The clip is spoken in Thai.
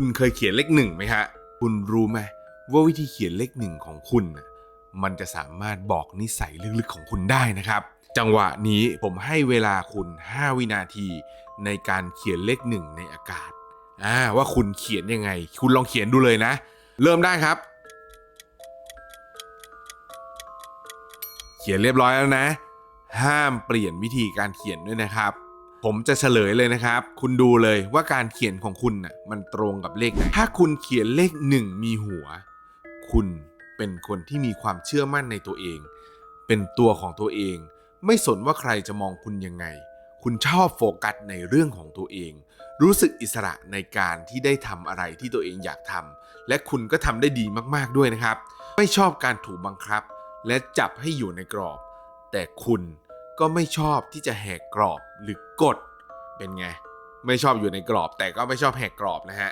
คุณเคยเขียนเลขหนึ่งไหมฮะ คุณรู้ไหมว่าวิธีเขียนเลขหนึ่งของคุณน่ะมันจะสามารถบอกนิสัยลึกๆของคุณได้นะครับ จังหวะนี้ผมให้เวลาคุณ 5 วินาที ในการเขียนเลขหนึ่งในอากาศอ่าว่าคุณเขียนยังไง คุณลองเขียนดูเลยนะ เริ่มได้ครับ เขียนเรียบร้อยแล้วนะ ห้ามเปลี่ยนวิธีการเขียนด้วยนะครับ ผมจะเฉลยเลยนะครับ คุณดูเลยว่าการเขียนของคุณน่ะมันตรงกับเลขไหน ถ้าคุณเขียนเลขหนึ่งมีหัว คุณเป็นคนที่มีความเชื่อมั่นในตัวเอง เป็นตัวของตัวเอง ไม่สนว่าใครจะมองคุณยังไง คุณชอบโฟกัสในเรื่องของตัวเอง รู้สึกอิสระในการที่ได้ทำอะไรที่ตัวเองอยากทำและคุณก็ทำได้ดีมากๆด้วยนะครับ ไม่ชอบการถูกบังคับ และจับให้อยู่ในกรอบ แต่คุณ ก็ไม่ชอบที่จะแหกกรอบหรือกฎเป็นไงไม่ชอบอยู่ในกรอบแต่ก็ไม่ชอบแหกกรอบนะฮะ